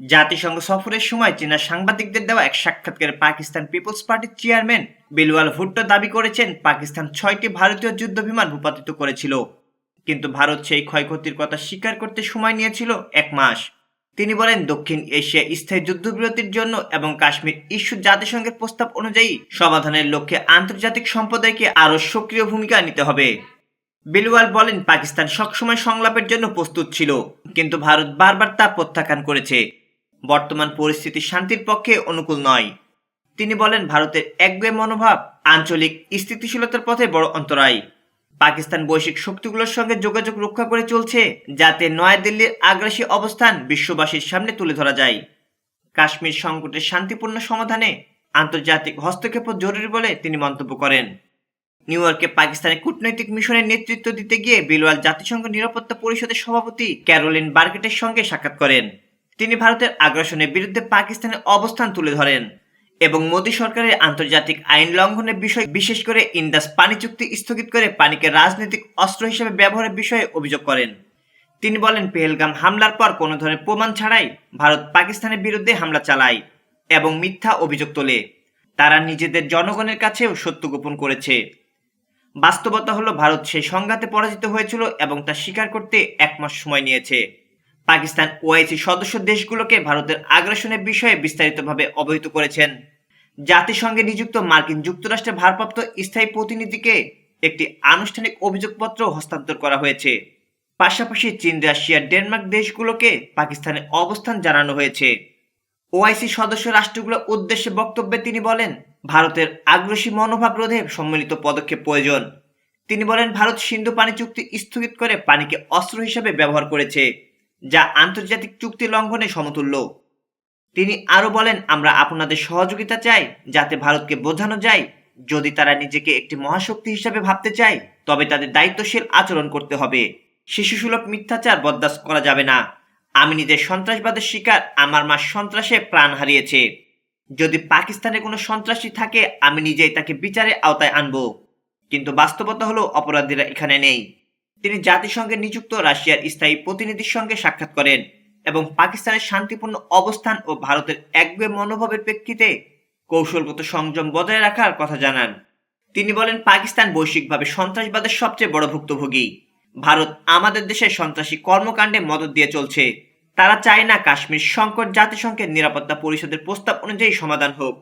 জাতিসংঘ সফরের সময় চীনা সাংবাদিকদের দেওয়া এক সাক্ষাৎকারে পাকিস্তান পিপলস পার্টির চেয়ারম্যান বিলওয়াল ভুট্টো দাবি করেছেন, পাকিস্তান ছয়টি ভারতীয় যুদ্ধ বিমান ভূপাতিত করেছিল। কিন্তু ভারত সেই ক্ষয়ক্ষতির কথা স্বীকার করতে সময় নিয়েছিল এক মাস। তিনি বলেন, দক্ষিণ এশিয়া স্থায়ী যুদ্ধবিরতির জন্য এবং কাশ্মীর ইস্যু জাতিসংঘের প্রস্তাব অনুযায়ী সমাধানের লক্ষ্যে আন্তর্জাতিক সম্প্রদায়কে আরও সক্রিয় ভূমিকা নিতে হবে। বিলওয়াল বলেন, পাকিস্তান সবসময় সংলাপের জন্য প্রস্তুত ছিল, কিন্তু ভারত বারবার তা প্রত্যাখ্যান করেছে। বর্তমান পরিস্থিতি শান্তির পক্ষে অনুকূল নয়। তিনি বলেন, ভারতের একগুয়ে মনোভাব আঞ্চলিক স্থিতিশীলতার পথে বড় অন্তরায়। পাকিস্তান বৈশ্বিক শক্তিগুলোর সঙ্গে যোগাযোগ রক্ষা করে চলছে যাতে নয়াদিল্লির আগ্রাসী অবস্থান বিশ্ববাসীর সামনে তুলে ধরা যায়। কাশ্মীর সংকটের শান্তিপূর্ণ সমাধানে আন্তর্জাতিক হস্তক্ষেপ জরুরি বলে তিনি মন্তব্য করেন। নিউ ইয়র্কে পাকিস্তানের কূটনৈতিক মিশনের নেতৃত্ব দিতে গিয়ে বিলওয়াল জাতিসংঘ নিরাপত্তা পরিষদের সভাপতি ক্যারোলিন বার্গেটের সঙ্গে সাক্ষাৎ করেন। তিনি ভারতের আগ্রাসনের বিরুদ্ধে পাকিস্তানের অবস্থান তুলে ধরেন এবং মোদী সরকারের আন্তর্জাতিক আইন লঙ্ঘনের বিষয় বিশেষ করে ইন্দাস পানি চুক্তি স্থগিত করে পানিকে রাজনৈতিক অস্ত্র হিসেবে ব্যবহারের বিষয়ে অভিযোগ করেন। তিনি বলেন, পেহেলগাম হামলার পর কোনো ধরনের প্রমাণ ছাড়াই ভারত পাকিস্তানের বিরুদ্ধে হামলা চালায় এবং মিথ্যা অভিযোগ তোলে। তারা নিজেদের জনগণের কাছেও সত্য গোপন করেছে। বাস্তবতা হলো, ভারত সেই সংঘাতে পরাজিত হয়েছিল এবং তা স্বীকার করতে এক মাস সময় নিয়েছে। পাকিস্তান ওআইসি সদস্য দেশগুলোকে ভারতের আগ্রাসনের বিষয়ে বিস্তারিতভাবে অবহিত করেছেন। জাতিসংঘে নিযুক্ত মার্কিন যুক্তরাষ্ট্রের ভারপ্রাপ্ত স্থায়ী প্রতিনিধিকে একটি আনুষ্ঠানিক অভিযোগপত্র হস্তান্তর করা হয়েছে। পাশাপাশি চীন, রাশিয়া, ডেনমার্ক দেশগুলোকে পাকিস্তানের অবস্থান জানানো হয়েছে। ওআইসি সদস্য রাষ্ট্রগুলোর উদ্দেশ্যে বক্তব্যে তিনি বলেন, ভারতের আগ্রাসী মনোভাব রোধে সম্মিলিত পদক্ষেপ প্রয়োজন। তিনি বলেন, ভারত সিন্ধু পানি চুক্তি স্থগিত করে পানিকে অস্ত্র হিসেবে ব্যবহার করেছে। যা আন্তর্জাতিক চুক্তি লঙ্ঘনে সমতুল্য। তিনি আরও বলেন, আমরা আপনাদের সহযোগিতা চাই, যাতে ভারতকে বোঝানো যায়। যদি তারা নিজেকে একটি মহাশক্তি হিসেবে ভাবতে চায়, তবে তাদের দায়িত্বশীল আচরণ করতে হবে। শিশুসুলভ মিথ্যাচার বরদাস্ত করা যাবে না। আমি নিজের সন্ত্রাসবাদের শিকার, আমার মা সন্ত্রাসে প্রাণ হারিয়েছে। যদি পাকিস্তানে কোনো সন্ত্রাসী থাকে, আমি নিজেই তাকে বিচারে আওতায় আনব। কিন্তু বাস্তবতা হলো, অপরাধীরা এখানে নেই। তিনি জাতিসংঘে নিযুক্ত রাশিয়ার স্থায়ী প্রতিনিধির সঙ্গে সাক্ষাৎ করেন এবং পাকিস্তানের শান্তিপূর্ণ অবস্থান ও ভারতের একগুয়ে মনোভাবের প্রেক্ষিতে কৌশলগত সংযম বজায় রাখার কথা জানান। তিনি বলেন, পাকিস্তান বৈশ্বিকভাবে সন্ত্রাসবাদের সবচেয়ে বড় ভুক্তভোগী। ভারত আমাদের দেশে সন্ত্রাসী কর্মকাণ্ডে মদত দিয়ে চলছে। তারা চায় না কাশ্মীর সংকট জাতিসংঘের নিরাপত্তা পরিষদের প্রস্তাব অনুযায়ী সমাধান হোক।